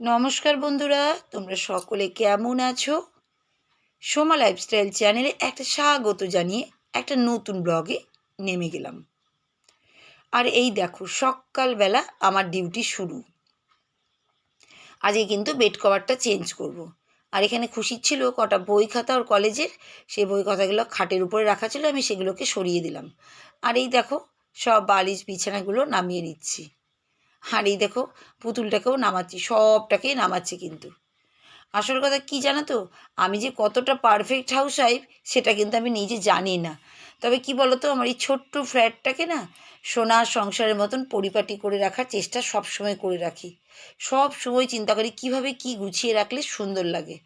নমস্কার বন্ধুরা, তোমরা সকলে কেমন আছো? সোমা লাইফস্টাইল চ্যানেলে একটা স্বাগত জানিয়ে একটা নতুন ব্লগে নেমে গেলাম। আর এই দেখো, সকালবেলা আমার ডিউটি শুরু। আজকে কিন্তু বেড কভারটা চেঞ্জ করব। আর এখানে খুশির ছিল, কটা বই খাতা ওর কলেজের, সেই বই খাতাগুলো খাটের উপরে রাখা ছিল, আমি সেগুলোকে সরিয়ে দিলাম। আর এই দেখো, সব বালিশ বিছানাগুলো নামিয়ে নিচ্ছি। এই দেখো, পুতুলটাকেও নামাচ্ছি, সবটাকেই নামাচ্ছি কিন্তু। আসল কথা কি জানো তো? আমি যে কতটা পারফেক্ট হাউস ওয়াইফ সেটা কিন্তু আমি নিজে জানি না। তবে কি বলো তো আমার এই ছোট্ট ফ্ল্যাটটাকে না সোনা সংসারের মতন পরিপাটি করে রাখার চেষ্টা সব সময় করে রাখি। সব সময় চিন্তা করি কীভাবে কি গুছিয়ে রাখলে সুন্দর লাগে।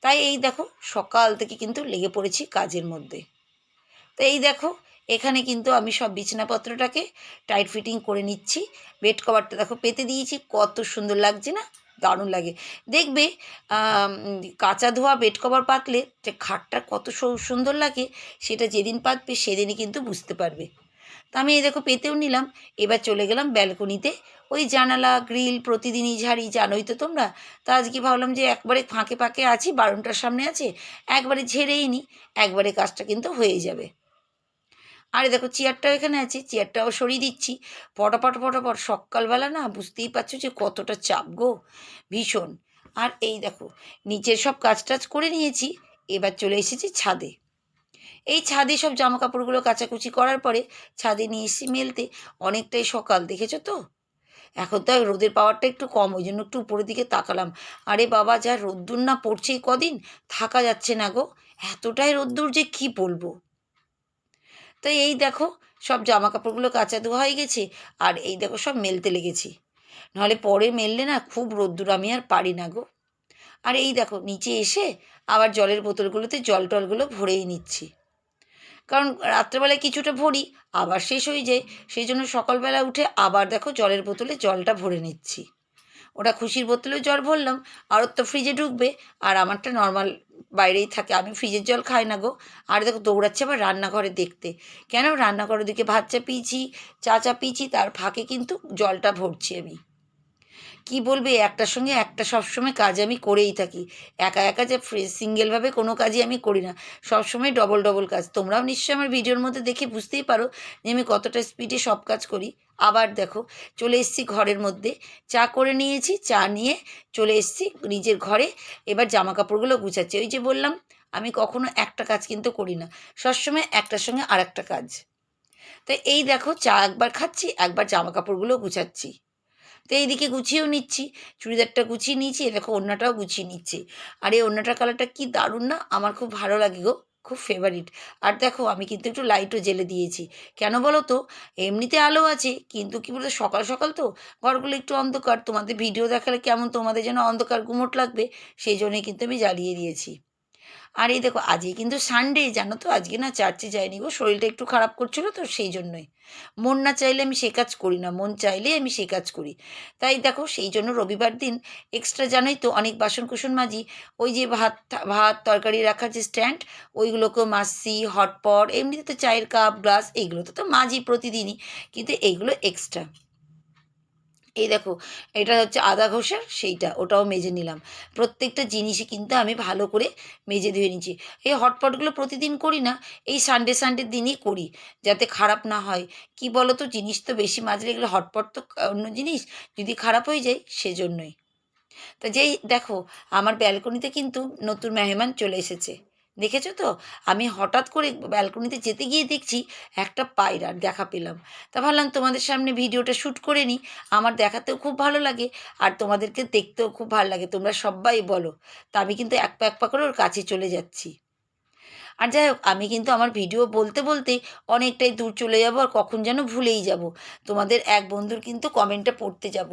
তাই এই দেখো, সকাল থেকে কিন্তু লেগে পড়েছি কাজের মধ্যে। তো এই দেখো এখানে কিন্তু আমি সব বিছানাপত্রটাকে টাইট ফিটিং করে নিচ্ছি। বেড কভারটা দেখো পেতে দিয়েছি, কত সুন্দর লাগছে না? দারুণ লাগে। দেখবে কাঁচা ধোয়া বেড কভার পাতলে যে খাটটা কত সুন্দর লাগে, সেটা যেদিন পাতবে সেদিনই কিন্তু বুঝতে পারবে। তা আমি এই দেখো পেতেও নিলাম, এবার চলে গেলাম ব্যালকনিতে। ওই জানালা, গ্রিল, প্রতিদিনই ঝাড়ি, জানোই তো তোমরা। তা আজকে ভাবলাম যে একবারে ফাঁকে ফাঁকে আছি বারোটার সামনে আছে, একবারে ঝেড়েই নিই একবারে কাজটা কিন্তু হয়ে যাবে। আরে দেখো চেয়ারটাও এখানে আছে চেয়ারটাও সরিয়ে দিচ্ছি। পটাপট পটাপট, সকালবেলা না বুঝতেই পারছ যে কতটা চাপ গো, ভীষণ। আর এই দেখো, নিচের সব কাজ টাজ করে নিয়েছি, এবার চলে এসেছি ছাদে। এই ছাদে সব জামা কাপড়গুলো কাচাকুচি করার পরে ছাদে নিয়ে এসেছি মেলতে। অনেকটাই সকাল, দেখেছ তো? এখন তো রোদের পাওয়ারটা একটু কম, ওই জন্য একটু উপরের দিকে তাকালাম। আরে বাবা, যা রোদ্দুর না পড়ছেই কদিন? থাকা যাচ্ছে না গো। এতটাই রোদ্দুর যে কি বলব? তো এই দেখো, সব জামা কাপড়গুলো কাঁচা ধোয়া হয়ে গেছে, আর এই দেখো সব মেলতে লেগেছি। নাহলে পরে মেললে না খুব রোদ্দুর, আমি আর পারি না গো। আর এই দেখো, নিচে এসে আবার জলের বোতলগুলোতে জল টলগুলো ভরেই নিচ্ছি। কারণ রাত্রেবেলায় কিছুটা ভরি, আবার শেষ হয়ে যায়। সেই জন্য সকালবেলা উঠে আবার দেখো জলের বোতলে জলটা ভরে নিচ্ছি। ওটা খুশির বোতলেও জল ভরলাম আর ওর তো ফ্রিজে ঢুকবে, আর আমারটা নর্মাল বাইরেই থাকে। আমি ফ্রিজের জল খাই না গো। আর দেখো, দৌড়াচ্ছে আবার রান্নাঘরে দেখতে। কেন? রান্নাঘরের দিকে ভাত চাপিয়েছি, চা চাপিয়েছি, তার ফাঁকে কিন্তু জলটা ভরছি আমি। কি বলবে? একটার সঙ্গে একটা সবসময় কাজ আমি করেই থাকি। একা একা যে ফ্রি সিঙ্গেলভাবে কোনো কাজই আমি করি না। সবসময় ডবল ডবল কাজ। তোমরাও নিশ্চয়ই আমার ভিডিওর মধ্যে দেখে বুঝতেই পারো যে আমি কতটা স্পিডে সব কাজ করি। আবার দেখো, চলে এসেছি ঘরের মধ্যে। চা করে নিয়েছি, চা নিয়ে চলে এসেছি নিজের ঘরে। এবার জামা কাপড়গুলো গুছাচ্ছি। ওই যে বললাম, আমি কখনো একটা কাজ কিন্তু করি না। সবসময় একটার সঙ্গে আর একটা কাজ। তো এই দেখো, চা একবার খাচ্ছি, একবার জামা কাপড়গুলো গুছাচ্ছি। তো এইদিকে গুছিয়েও নিচ্ছি। চুড়িদারটা গুছিয়ে নিয়েছি দেখো অন্যটাও গুছিয়ে নিচ্ছি। আর এই অন্যটার কালারটা কি দারুণ না? আমার খুব ভালো লাগে গো, খুব ফেভারিট আর দেখো আমি কিন্তু একটু লাইটও জেলে দিয়েছি। কেন বলো তো? এমনিতে আলো আছে, কিন্তু কি বলতো, সকাল সকাল তো ঘরগুলো একটু অন্ধকার। তোমাদের ভিডিও দেখালে কেমন তোমাদের যেন অন্ধকার গুমোট লাগবে, সেই জন্যই কিন্তু আমি জ্বালিয়ে দিয়েছি। আর এই দেখো, আজকে কিন্তু সানডে জানো তো? আজকে না চার্চে যায়নি গো, শরীরটা একটু খারাপ করছিল তো, সেই জন্যই। মন না চাইলে আমি সে কাজ করি না, মন চাইলে আমি সে কাজ করি। তাই দেখো, সেই জন্য রবিবার দিন এক্সট্রা জানোই তো, অনেক বাসন কুসন মাজি। ওই যে ভাত ভাত, তরকারি রাখার যে স্ট্যান্ড ওইগুলোকেও মাসি হটপট এমনিতে তো চায়ের কাপ গ্লাস এইগুলো তো তো মাজি প্রতিদিনই। কিন্তু এইগুলো এক্সট্রা এই দেখো, এটা হচ্ছে আদা ঘষার সেইটা, ওটাও মেজে নিলাম। প্রত্যেকটা জিনিসই কিন্তু আমি ভালো করে মেজে ধুয়ে নিচ্ছি। এই হটপটগুলো প্রতিদিন করি না, এই সানডে সানডের দিনই করি, যাতে খারাপ না হয়। কি বলো তো জিনিস তো বেশি মাজলে এগুলো হটপট তো অন্য জিনিস, যদি খারাপ হয়ে যায় সেজন্যই। তা যেই দেখো, আমার ব্যালকনিতে কিন্তু নতুন মেহমান চলে এসেছে। দেখেছ তো? আমি হঠাৎ করে ব্যালকনিতে যেতে গিয়ে দেখছি একটা পায়রার দেখা পেলাম। তা ভাবলাম তোমাদের সামনে ভিডিওটা শ্যুট করে নিই। আমার দেখাতেও খুব ভালো লাগে আর তোমাদেরকে দেখতেও খুব ভালো লাগে। তোমরা সবাই বলো। তা আমি কিন্তু এক পা এক পা করে ওর কাছে চলে যাচ্ছি। আর যাই হোক আমি কিন্তু আমার ভিডিও বলতে বলতে অনেকটাই দূর চলে যাব আর কখন যেন ভুলেই যাব। তোমাদের এক বন্ধুর কিন্তু কমেন্টটা পড়তে যাব।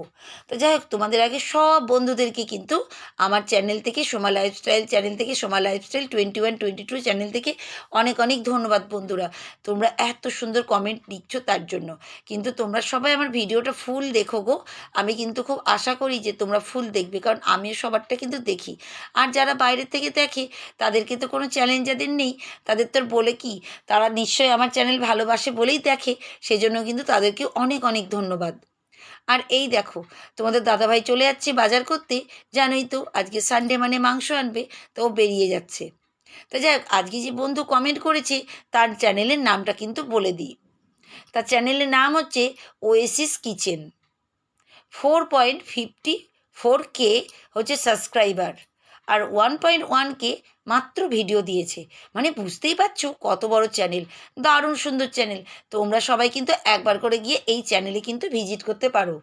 তো যাই হোক তোমাদের আগে সব বন্ধুদেরকে কিন্তু আমার চ্যানেল থেকে, সোমা লাইফস্টাইল চ্যানেল থেকে, Soma lifestyle twenty one twenty two channel থেকে অনেক অনেক ধন্যবাদ বন্ধুরা। তোমরা এত সুন্দর কমেন্ট দিচ্ছ তার জন্য। কিন্তু তোমরা সবাই আমার ভিডিওটা ফুল দেখো গো। আমি কিন্তু খুব আশা করি যে তোমরা ফুল দেখবে, কারণ আমিও সবারটা কিন্তু দেখি। আর যারা বাইরের থেকে দেখে তাদেরকে তো কোনো চ্যালেঞ্জ যাদের নেই। তাদের তো বলে কি? তারা নিশ্চয়ই আমার চ্যানেল ভালোবাসে বলেই দেখে, সেজন্য কিন্তু তাদেরকে অনেক অনেক ধন্যবাদ। আর এই দেখো, তোমাদের দাদাভাই চলে যাচ্ছে বাজার করতে। জানোই তো, আজকে সানডে মানে মাংস আনবে, তো বেরিয়ে যাচ্ছে। তো যাই হোক, আজকে যে বন্ধু কমেন্ট করেছে, তার চ্যানেলের নামটা কিন্তু বলে দিই। তার চ্যানেলের নাম হচ্ছে Oasis kitchen four point fifty four K হচ্ছে সাবস্ক্রাইবার আর ওয়ান পয়েন্ট ওয়ানকে মাত্র ভিডিও দিয়েছে। মানে বুঝতেই পারছ কত বড় চ্যানেল দারুণ সুন্দর চ্যানেল তোমরা সবাই কিন্তু একবার করে গিয়ে এই চ্যানেলে কিন্তু ভিজিট করতে পারো।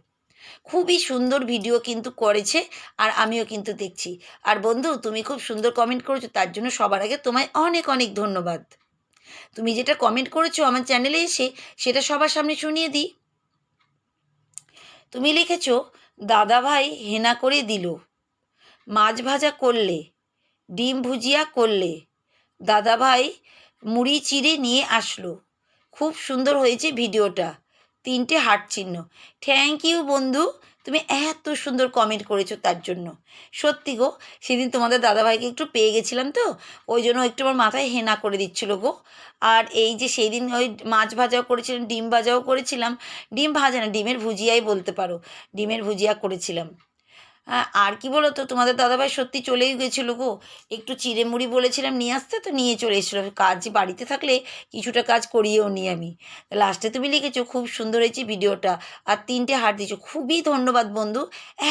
খুবই সুন্দর ভিডিও কিন্তু করেছে আর আমিও কিন্তু দেখছি। আর বন্ধু, তুমি খুব সুন্দর কমেন্ট করেছ, তার জন্য সবার আগে তোমায় অনেক অনেক ধন্যবাদ। তুমি যেটা কমেন্ট করেছ আমার চ্যানেলে এসে, সেটা সবার সামনে শুনিয়ে দিই। তুমি লিখেছো, দাদাভাই হেনা করে দিল। মাছ ভাজা করলে, ডিম ভুজিয়া করলে, দাদাভাই মুড়ি চিড়ে নিয়ে আসলো। খুব সুন্দর হয়েছে ভিডিওটা। তিনটে হার্ট চিহ্ন। থ্যাংক ইউ বন্ধু, তুমি এত সুন্দর কমেন্ট করেছ তার জন্য। সত্যি গো, সেদিন তোমাদের দাদাভাইকে একটু পেয়ে গেছিলাম তো, ওই জন্য একটু আমার মাথায় হেনা করে দিচ্ছিল গো। আর এই যে সেই দিন ওই মাছ ভাজাও করেছিলাম, ডিম ভাজাও করেছিলাম। ডিম ভাজা না, ডিমের ভুজিয়াই বলতে পারো, ডিমের ভুজিয়া করেছিলাম। হ্যাঁ আর কি বলো তো তোমাদের দাদাভাই সত্যি চলেই গেছিল গো। একটু চিড়ে মুড়ি বলেছিলাম, নিয়ে আসতে তো নিয়ে চলে এসেছিল। কাজ বাড়িতে থাকলে কিছুটা কাজ করিয়েও নিই আমি। লাস্টে তুমি লিখেছো, খুব সুন্দর হয়েছে ভিডিওটা। আর তিনটে হার দিয়েছ। খুবই ধন্যবাদ বন্ধু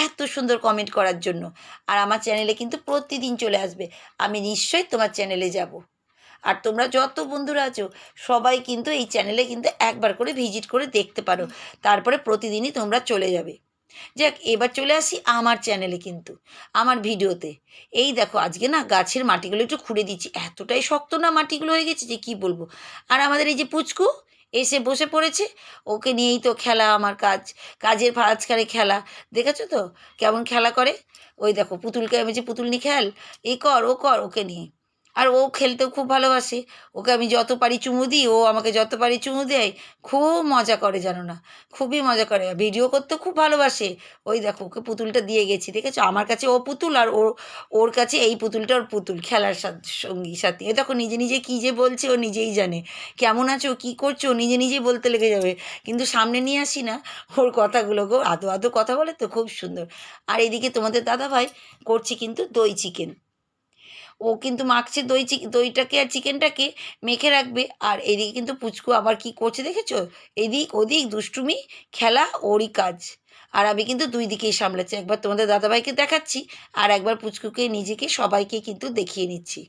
এত সুন্দর কমেন্ট করার জন্য। আর আমার চ্যানেলে কিন্তু প্রতিদিন চলে আসবে। আমি নিশ্চয়ই তোমার চ্যানেলে যাব। আর তোমরা যত বন্ধুরা আছো, সবাই কিন্তু এই চ্যানেলে কিন্তু একবার করে ভিজিট করে দেখতে পারো। তারপরে প্রতিদিনই তোমরা চলে যাবে। যাক, এবার চলে আসি আমার চ্যানেলে কিন্তু, আমার ভিডিওতে। এই দেখো, আজকে না গাছের মাটিগুলো একটু খুঁড়ে দিচ্ছি। এতটাই শক্ত না মাটিগুলো হয়ে গেছে যে কি বলব? আর আমাদের এই যে পুচকু, এসে বসে পড়েছে। ওকে নিয়েই তো খেলা আমার কাজ, কাজের মাঝখানে খেলা। দেখেছ তো? কেমন খেলা করে? ওই দেখো, পুতুলকে আমি যে পুতুল নিয়ে খেল, এই কর, ও কর, ওকে নিয়ে। আর ও খেলতেও খুব ভালোবাসে। ওকে আমি যত পারি চুমু দিই, ও আমাকে যত পারি চুমু দেয়, খুব মজা করে জানো না? খুবই মজা করে। ভিডিও করতেও খুব ভালোবাসে। ওই দেখো, ওকে পুতুলটা দিয়ে গেছি, দেখেছ? আমার কাছে ও পুতুল আর ওর ওর কাছে এই পুতুলটা ওর পুতুল, খেলার সঙ্গী, সাথী। এ দেখো, নিজে নিজে কী যে বলছে, ও নিজেই জানে। কেমন আছো, কী করছ নিজে নিজেই বলতে লেগে যাবে। কিন্তু সামনে নিয়ে আসি না, ওর কথাগুলো গো, আদো আদো কথা বলে তো খুব সুন্দর। আর এদিকে তোমাদের দাদা ভাই করছে কিন্তু দই চিকেন। ও কিন্তু মাখছে দই দইটাকে আর চিকেনটাকে মেখে রাখবে। আর এদিকে কিন্তু পুচকু আবার কি করছে দেখেছ? এদিক ওদিক দুষ্টুমি, খেলা, ওরই কাজ। আর আমি কিন্তু দুই দিকেই সামলাচ্ছি। একবার তোমাদের দাদাভাইকে দেখাচ্ছি আর একবার পুচকুকে, নিজেকে, সবাইকে কিন্তু দেখিয়ে নিচ্ছি।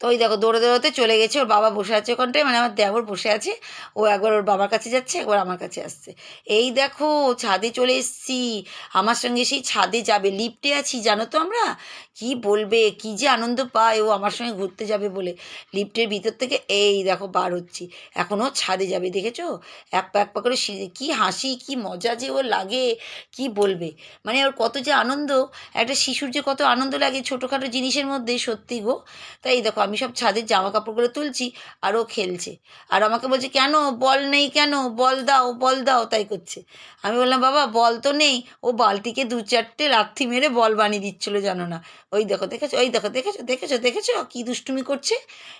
তো ওই দেখো দৌড়ে দৌড়াতে চলে গেছে, ওর বাবা বসে আছে ওখানটায় মানে আমার দেবর বসে আছে। ও একবার ওর বাবার কাছে যাচ্ছে, একবার আমার কাছে আসছে। এই দেখো ছাদে চলে এসছি। আমার সঙ্গে সেই ছাদে যাবে, লিফটে আছি, জানো তো আমরা? কি বলবে, কি যে আনন্দ পায় ও আমার সঙ্গে ঘুরতে যাবে বলে। লিফটের ভিতর থেকে এই দেখো বার হচ্ছি। এখনও ছাদে যাবে, দেখেছ? এক পা এক পা করে কি হাসি, কি মজা যে ওর লাগে, কি বলবে? মানে ওর কত যে আনন্দ, একটা শিশুর যে কত আনন্দ লাগে ছোটোখাটো জিনিসের মধ্যে, সত্যি গো। তাই দেখো, আমি সব ছাদের জামা কাপড়গুলো তুলছি আর ও খেলছে। আর আমাকে বলছে, কেন? বল নেই কেন? বল দাও বল দাও। তাই করছে। আমি বললাম, বাবা, বল তো নেই। ও বালতিকে দু চারটে লাথি মেরে বল বানিয়ে দিচ্ছিল জানো না। ওই দেখো, দেখেছ? ওই দেখো, দেখেছ? দেখেছ? দেখেছ? কী দুষ্টুমি করছে?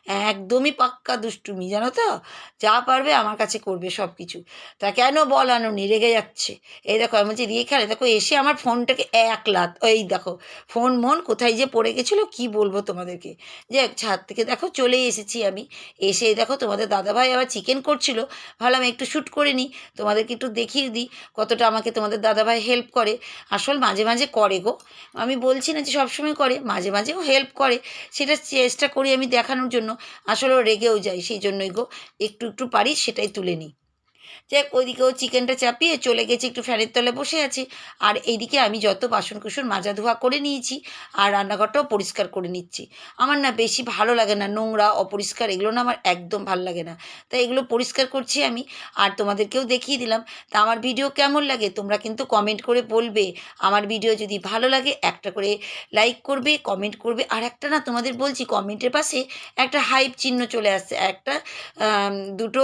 একদমই পাক্কা দুষ্টুমি, জানো তো? যা পারবে আমার কাছে করবে সব কিছু তা কেন বল আনোনি? রেগে যাচ্ছে। এই দেখো, আমি বলছি দিয়ে খেলে। দেখো, এসে আমার ফোনটাকে এক লাত ওই দেখো, ফোন মন কোথায় যে পড়ে গেছিল, কি বলব তোমাদেরকে? যে ছাদ থেকে দেখো চলে এসেছি আমি। এসে দেখো তোমাদের দাদাভাই আবার চিকেন করছিল। ভাবলাম একটু শ্যুট করে নিই, তোমাদেরকে একটু দেখিয়ে দিই কতটা আমাকে তোমাদের দাদাভাই হেল্প করে। আসল মাঝে মাঝে করে গো। আমি বলছি না যে সবসময় করে, মাঝে মাঝেও হেল্প করে। সেটা চেষ্টা করি আমি দেখানোর জন্য। আসলে রেগেও যাই সেই জন্যই গো। একটু একটু পারি সেটাই তুলে নিই। যাক, ওইদিকেও চিকেনটা চাপিয়ে চলে গেছি একটু ফ্যানের তলে বসে আছে। আর এইদিকে আমি যত বাসন কুসন মাজা ধোয়া করে নিয়েছি আর রান্নাঘরটাও পরিষ্কার করে নিচ্ছি। আমার না বেশি ভালো লাগে না নোংরা, অপরিষ্কার এগুলো না আমার একদম ভালো লাগে না। তাই এগুলো পরিষ্কার করছি আমি আর তোমাদেরকেও দেখিয়ে দিলাম। তা আমার ভিডিও কেমন লাগে তোমরা কিন্তু কমেন্ট করে বলবে। আমার ভিডিও যদি ভালো লাগে একটা করে লাইক করবে, কমেন্ট করবে। আর একটা না তোমাদের বলছি, কমেন্টের পাশে একটা হাইপ চিহ্ন চলে আসছে। একটা দুটো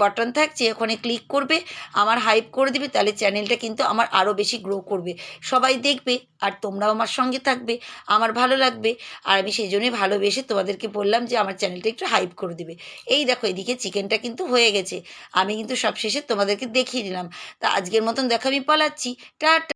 বাটন থাকছে, ওখানে ক্লিক করবে, আমার হাইপ করে দেবে, তাহলে চ্যানেলটা কিন্তু আমার আরও বেশি গ্রো করবে। সবাই দেখবে আর তোমরাও আমার সঙ্গে থাকবে, আমার ভালো লাগবে। আর আমি সেই জন্যই ভালোবেসে তোমাদেরকে বললাম যে আমার চ্যানেলটা একটু হাইপ করে দেবে। এই দেখো, এদিকে চিকেনটা কিন্তু হয়ে গেছে। আমি কিন্তু সবশেষে তোমাদেরকে দেখিয়ে দিলাম। তা আজকের মতন দেখো, আমি পালাচ্ছি। টাটা!